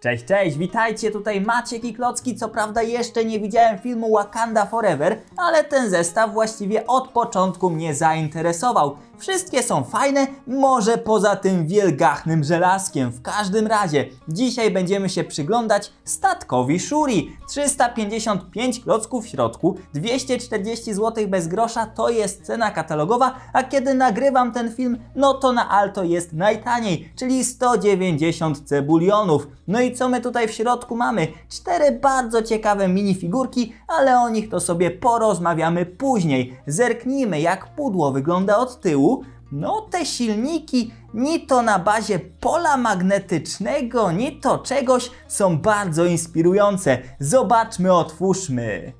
Cześć, cześć, witajcie, tutaj Maciek i Klocki. Co prawda jeszcze nie widziałem filmu Wakanda Forever, ale ten zestaw właściwie od początku mnie zainteresował. Wszystkie są fajne, może poza tym wielgachnym żelazkiem. W każdym razie, dzisiaj będziemy się przyglądać statkowi Shuri. 355 klocków w środku, 240 zł bez grosza to jest cena katalogowa, a kiedy nagrywam ten film, no to na Alto jest najtaniej, czyli 190 cebulionów. No i co my tutaj w środku mamy? Cztery bardzo ciekawe minifigurki, ale o nich to sobie porozmawiamy później. Zerknijmy jak pudło wygląda od tyłu. No te silniki, ni to na bazie pola magnetycznego, ni to czegoś są bardzo inspirujące. Zobaczmy, otwórzmy.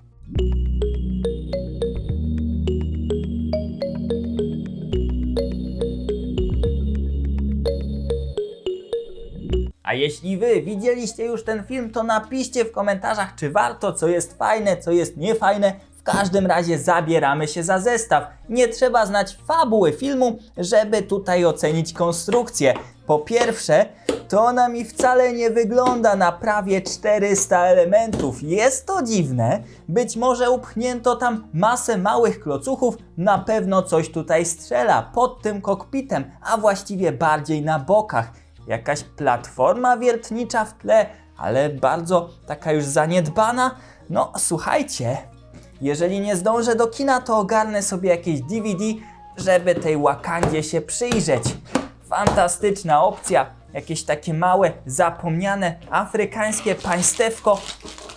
A jeśli wy widzieliście już ten film, to napiszcie w komentarzach, czy warto, co jest fajne, co jest niefajne. W każdym razie zabieramy się za zestaw. Nie trzeba znać fabuły filmu, żeby tutaj ocenić konstrukcję. Po pierwsze, to ona mi wcale nie wygląda na prawie 400 elementów. Jest to dziwne. Być może upchnięto tam masę małych klocuchów, na pewno coś tutaj strzela pod tym kokpitem, a właściwie bardziej na bokach jakaś platforma wiertnicza w tle, ale bardzo taka już zaniedbana. No słuchajcie, jeżeli nie zdążę do kina, to ogarnę sobie jakieś DVD, żeby tej Wakandzie się przyjrzeć. Fantastyczna opcja, jakieś takie małe, zapomniane afrykańskie państewko,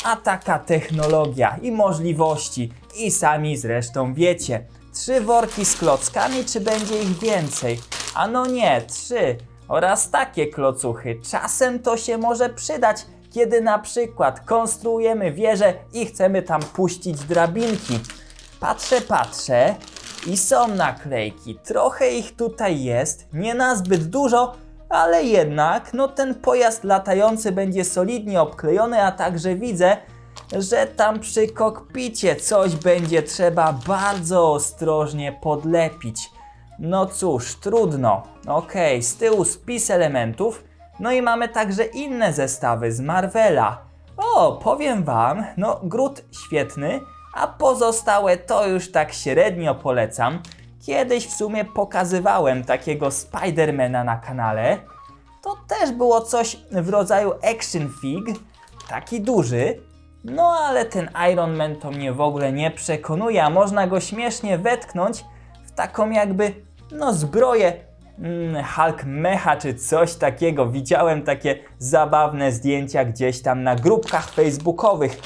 a taka technologia i możliwości. I sami zresztą wiecie. Trzy worki z klockami, czy będzie ich więcej? A no nie, trzy oraz takie klocuchy. Czasem to się może przydać, kiedy na przykład konstruujemy wieżę i chcemy tam puścić drabinki. Patrzę, patrzę i są naklejki. Trochę ich tutaj jest, nie na zbyt dużo, ale jednak no ten pojazd latający będzie solidnie obklejony, a także widzę, że tam przy kokpicie coś będzie trzeba bardzo ostrożnie podlepić. No cóż, trudno. Okej, z tyłu spis elementów. No i mamy także inne zestawy z Marvela. O, powiem wam, no Groot świetny, a pozostałe to już tak średnio polecam. Kiedyś w sumie pokazywałem takiego Spidermana na kanale. To też było coś w rodzaju action fig, taki duży. No ale ten Iron Man to mnie w ogóle nie przekonuje, a można go śmiesznie wetknąć w taką jakby, no zbroję mm, Hulk Mecha czy coś takiego. Widziałem takie zabawne zdjęcia gdzieś tam na grupkach facebookowych.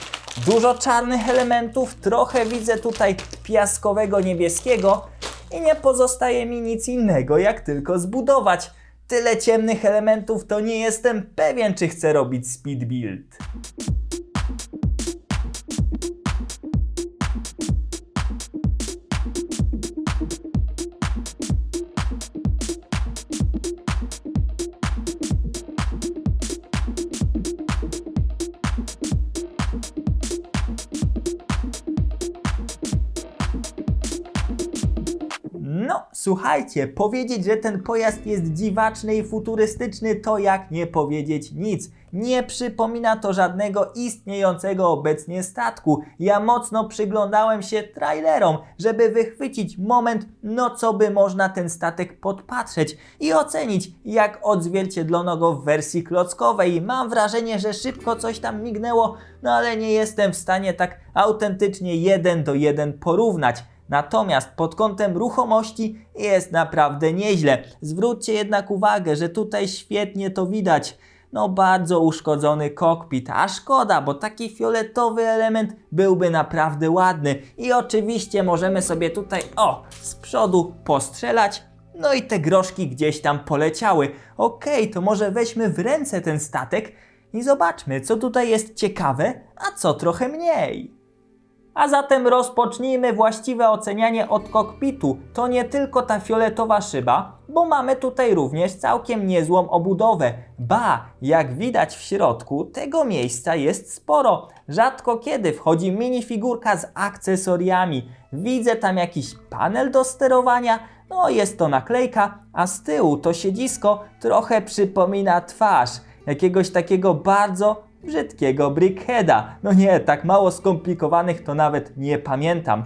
Dużo czarnych elementów, trochę widzę tutaj piaskowego niebieskiego i nie pozostaje mi nic innego jak tylko zbudować. Tyle ciemnych elementów to nie jestem pewien czy chcę robić speed build. Słuchajcie, powiedzieć, że ten pojazd jest dziwaczny i futurystyczny, to jak nie powiedzieć nic. Nie przypomina to żadnego istniejącego obecnie statku. Ja mocno przyglądałem się trailerom, żeby wychwycić moment, no co by można ten statek podpatrzeć i ocenić, jak odzwierciedlono go w wersji klockowej. Mam wrażenie, że szybko coś tam mignęło, no ale nie jestem w stanie tak autentycznie jeden do jeden porównać. Natomiast pod kątem ruchomości jest naprawdę nieźle. Zwróćcie jednak uwagę, że tutaj świetnie to widać. No bardzo uszkodzony kokpit, a szkoda, bo taki fioletowy element byłby naprawdę ładny. I oczywiście możemy sobie tutaj, o, z przodu postrzelać. No i te groszki gdzieś tam poleciały. Okej, to może weźmy w ręce ten statek i zobaczmy, co tutaj jest ciekawe, a co trochę mniej. A zatem rozpocznijmy właściwe ocenianie od kokpitu. To nie tylko ta fioletowa szyba, bo mamy tutaj również całkiem niezłą obudowę. Ba, jak widać w środku, tego miejsca jest sporo. Rzadko kiedy wchodzi minifigurka z akcesoriami. Widzę tam jakiś panel do sterowania, no jest to naklejka, a z tyłu to siedzisko trochę przypomina twarz. jakiegoś takiego bardzo brzydkiego brickheada. No nie, tak mało skomplikowanych to nawet nie pamiętam.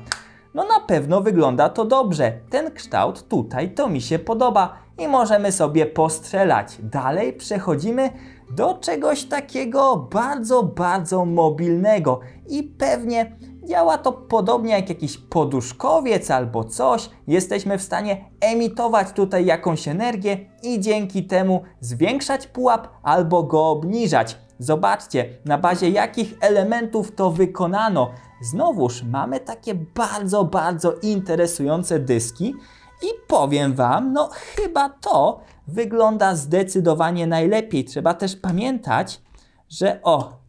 No na pewno wygląda to dobrze. Ten kształt tutaj to mi się podoba i możemy sobie postrzelać. Dalej przechodzimy do czegoś takiego bardzo, bardzo mobilnego i pewnie działa to podobnie jak jakiś poduszkowiec albo coś. Jesteśmy w stanie emitować tutaj jakąś energię i dzięki temu zwiększać pułap albo go obniżać. Zobaczcie, na bazie jakich elementów to wykonano. Znowuż mamy takie bardzo, bardzo interesujące dyski i powiem Wam, no chyba to wygląda zdecydowanie najlepiej. Trzeba też pamiętać, że o,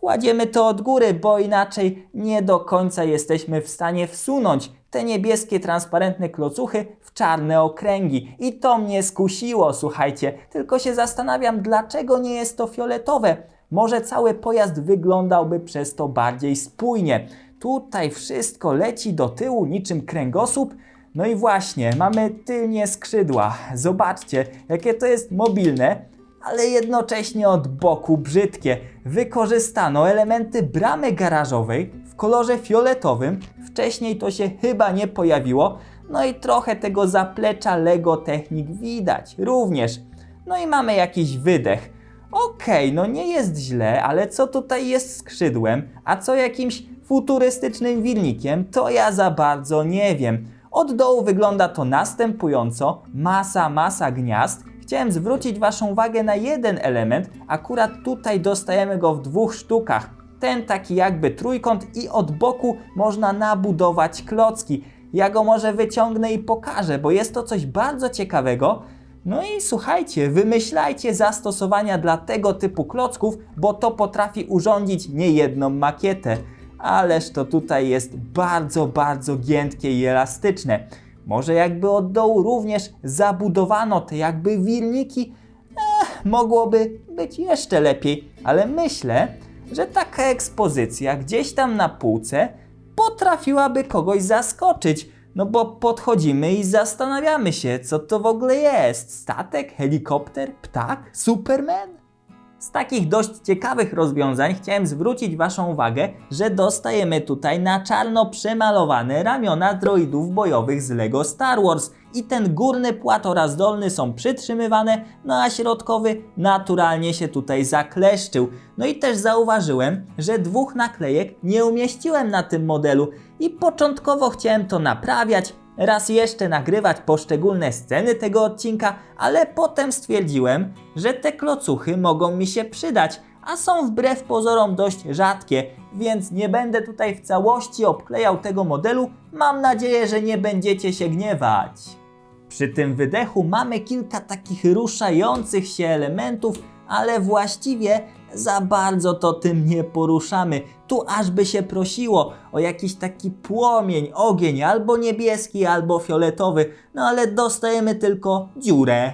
kładziemy to od góry, bo inaczej nie do końca jesteśmy w stanie wsunąć te niebieskie, transparentne klocuchy w czarne okręgi. I to mnie skusiło, słuchajcie. Tylko się zastanawiam, dlaczego nie jest to fioletowe. Może cały pojazd wyglądałby przez to bardziej spójnie. Tutaj wszystko leci do tyłu niczym kręgosłup. No i właśnie, mamy tylnie skrzydła. Zobaczcie, jakie to jest mobilne, ale jednocześnie od boku brzydkie. Wykorzystano elementy bramy garażowej w kolorze fioletowym. Wcześniej to się chyba nie pojawiło. No i trochę tego zaplecza Lego Technik widać również. No i mamy jakiś wydech. Okej, no nie jest źle, ale co tutaj jest skrzydłem, a co jakimś futurystycznym wilnikiem, to ja za bardzo nie wiem. Od dołu wygląda to następująco, masa, masa gniazd. Chciałem zwrócić Waszą uwagę na jeden element, akurat tutaj dostajemy go w dwóch sztukach. Ten taki jakby trójkąt i od boku można nabudować klocki. Ja go może wyciągnę i pokażę, bo jest to coś bardzo ciekawego. No i słuchajcie, wymyślajcie zastosowania dla tego typu klocków, bo to potrafi urządzić niejedną makietę. Ależ to tutaj jest bardzo, bardzo giętkie i elastyczne. Może jakby od dołu również zabudowano te jakby wilniki, eh, mogłoby być jeszcze lepiej, ale myślę, że taka ekspozycja gdzieś tam na półce potrafiłaby kogoś zaskoczyć. No bo podchodzimy i zastanawiamy się, co to w ogóle jest. Statek, helikopter, ptak, Superman? Z takich dość ciekawych rozwiązań chciałem zwrócić Waszą uwagę, że dostajemy tutaj na czarno przemalowane ramiona droidów bojowych z LEGO Star Wars i ten górny płat oraz dolny są przytrzymywane, no a środkowy naturalnie się tutaj zakleszczył. No i też zauważyłem, że dwóch naklejek nie umieściłem na tym modelu i początkowo chciałem to naprawiać, raz jeszcze nagrywać poszczególne sceny tego odcinka, ale potem stwierdziłem, że te klocuchy mogą mi się przydać, a są wbrew pozorom dość rzadkie, więc nie będę tutaj w całości obklejał tego modelu. Mam nadzieję, że nie będziecie się gniewać. Przy tym wydechu mamy kilka takich ruszających się elementów, ale właściwie za bardzo to tym nie poruszamy. Tu aż by się prosiło o jakiś taki płomień, ogień, albo niebieski, albo fioletowy, no ale dostajemy tylko dziurę.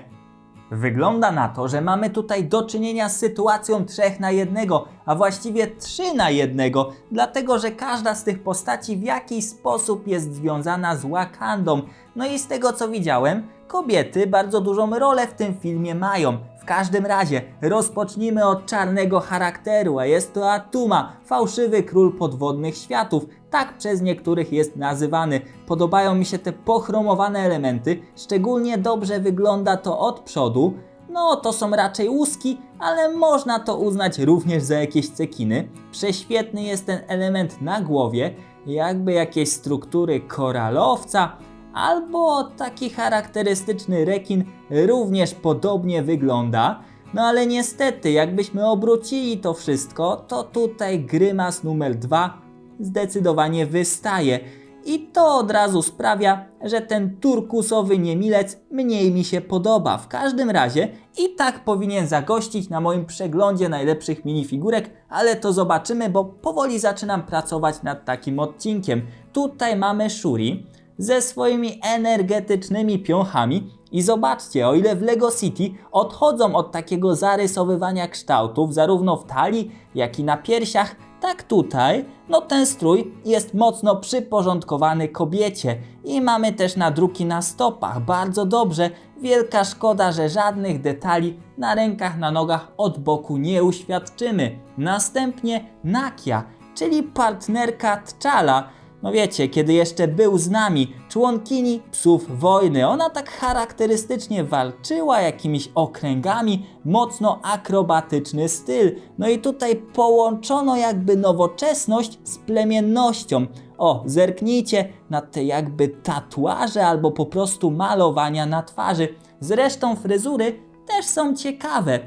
Wygląda na to, że mamy tutaj do czynienia z sytuacją 3 na 1, a właściwie 3 na 1, dlatego że każda z tych postaci w jakiś sposób jest związana z Wakandą. No i z tego co widziałem, kobiety bardzo dużą rolę w tym filmie mają. Każdym razie rozpocznijmy od czarnego charakteru, a jest to Atuma, fałszywy król podwodnych światów. Tak przez niektórych jest nazywany. Podobają mi się te pochromowane elementy, szczególnie dobrze wygląda to od przodu. No, to są raczej łuski, ale można to uznać również za jakieś cekiny. Prześwietny jest ten element na głowie, jakby jakieś struktury koralowca, albo taki charakterystyczny rekin również podobnie wygląda. No ale niestety, jakbyśmy obrócili to wszystko, to tutaj grymas numer 2 zdecydowanie wystaje. I to od razu sprawia, że ten turkusowy niemilec mniej mi się podoba. W każdym razie i tak powinien zagościć na moim przeglądzie najlepszych minifigurek, ale to zobaczymy, bo powoli zaczynam pracować nad takim odcinkiem. Tutaj mamy Shuri ze swoimi energetycznymi piąchami i zobaczcie, o ile w Lego City odchodzą od takiego zarysowywania kształtów zarówno w talii, jak i na piersiach, tak tutaj, no ten strój jest mocno przyporządkowany kobiecie i mamy też nadruki na stopach, bardzo dobrze. Wielka szkoda, że żadnych detali na rękach, na nogach od boku nie uświadczymy. Następnie Nakia, czyli partnerka T'Challa. No wiecie, kiedy jeszcze był z nami, członkini psów wojny. Ona tak charakterystycznie walczyła jakimiś okręgami, mocno akrobatyczny styl. No i tutaj połączono jakby nowoczesność z plemiennością. O, zerknijcie na te jakby tatuaże albo po prostu malowania na twarzy. Zresztą fryzury też są ciekawe.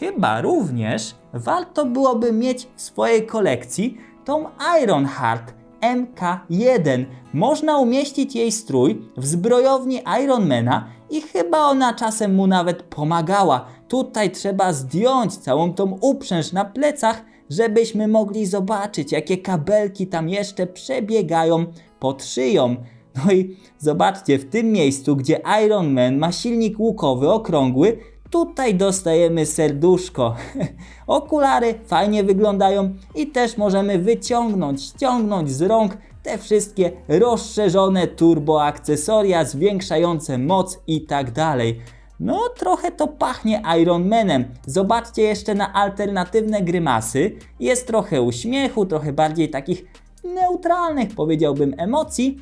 Chyba również warto byłoby mieć w swojej kolekcji tą Ironheart MK1. Można umieścić jej strój w zbrojowni Ironmana i chyba ona czasem mu nawet pomagała. Tutaj trzeba zdjąć całą tą uprzęż na plecach, żebyśmy mogli zobaczyć, jakie kabelki tam jeszcze przebiegają pod szyją. No i zobaczcie, w tym miejscu, gdzie Iron Man ma silnik łukowy okrągły, tutaj dostajemy serduszko. Okulary fajnie wyglądają i też możemy wyciągnąć, ściągnąć z rąk te wszystkie rozszerzone turbo akcesoria zwiększające moc i tak dalej. No, trochę to pachnie Iron Manem. Zobaczcie jeszcze na alternatywne grymasy. Jest trochę uśmiechu, trochę bardziej takich neutralnych, powiedziałbym, emocji.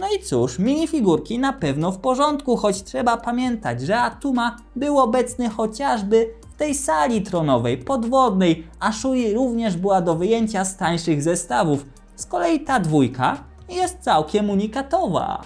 No i cóż, minifigurki na pewno w porządku, choć trzeba pamiętać, że Atuma był obecny chociażby w tej sali tronowej, podwodnej, a Shuri również była do wyjęcia z tańszych zestawów. Z kolei ta dwójka jest całkiem unikatowa.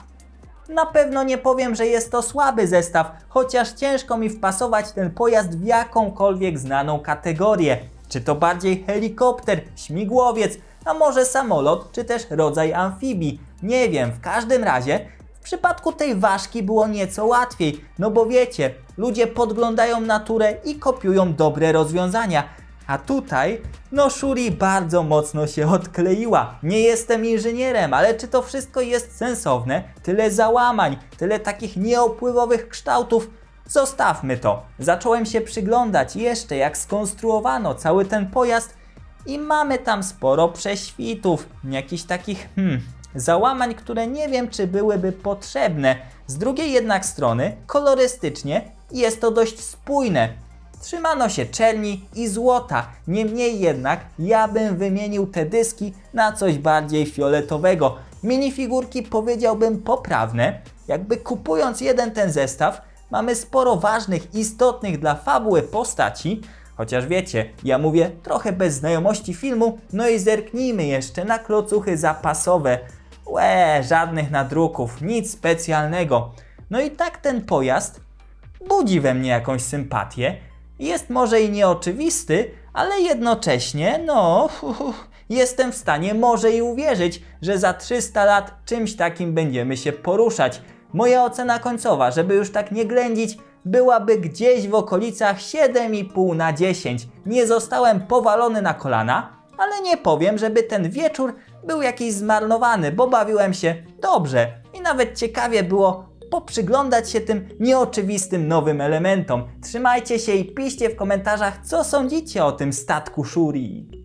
Na pewno nie powiem, że jest to słaby zestaw, chociaż ciężko mi wpasować ten pojazd w jakąkolwiek znaną kategorię. Czy to bardziej helikopter, śmigłowiec, a może samolot, czy też rodzaj amfibii. Nie wiem, w każdym razie w przypadku tej ważki było nieco łatwiej, no bo wiecie, ludzie podglądają naturę i kopiują dobre rozwiązania. A tutaj, no Shuri bardzo mocno się odkleiła. Nie jestem inżynierem, ale czy to wszystko jest sensowne? Tyle załamań, tyle takich nieopływowych kształtów. Zostawmy to. Zacząłem się przyglądać jeszcze jak skonstruowano cały ten pojazd i mamy tam sporo prześwitów, jakichś takich, hmm, załamań, które nie wiem, czy byłyby potrzebne. Z drugiej jednak strony, kolorystycznie jest to dość spójne. Trzymano się czerni i złota. Niemniej jednak ja bym wymienił te dyski na coś bardziej fioletowego. Minifigurki powiedziałbym poprawne. Jakby kupując jeden ten zestaw, mamy sporo ważnych, istotnych dla fabuły postaci. Chociaż wiecie, ja mówię trochę bez znajomości filmu, no i zerknijmy jeszcze na klocuchy zapasowe. Łe, żadnych nadruków, nic specjalnego. No i tak ten pojazd budzi we mnie jakąś sympatię. Jest może i nieoczywisty, ale jednocześnie, no, jestem w stanie może i uwierzyć, że za 300 lat czymś takim będziemy się poruszać. Moja ocena końcowa, żeby już tak nie ględzić, byłaby gdzieś w okolicach 7,5 na 10. Nie zostałem powalony na kolana, ale nie powiem, żeby ten wieczór był jakiś zmarnowany, bo bawiłem się dobrze i nawet ciekawie było poprzyglądać się tym nieoczywistym nowym elementom. Trzymajcie się i piszcie w komentarzach, co sądzicie o tym statku Shuri.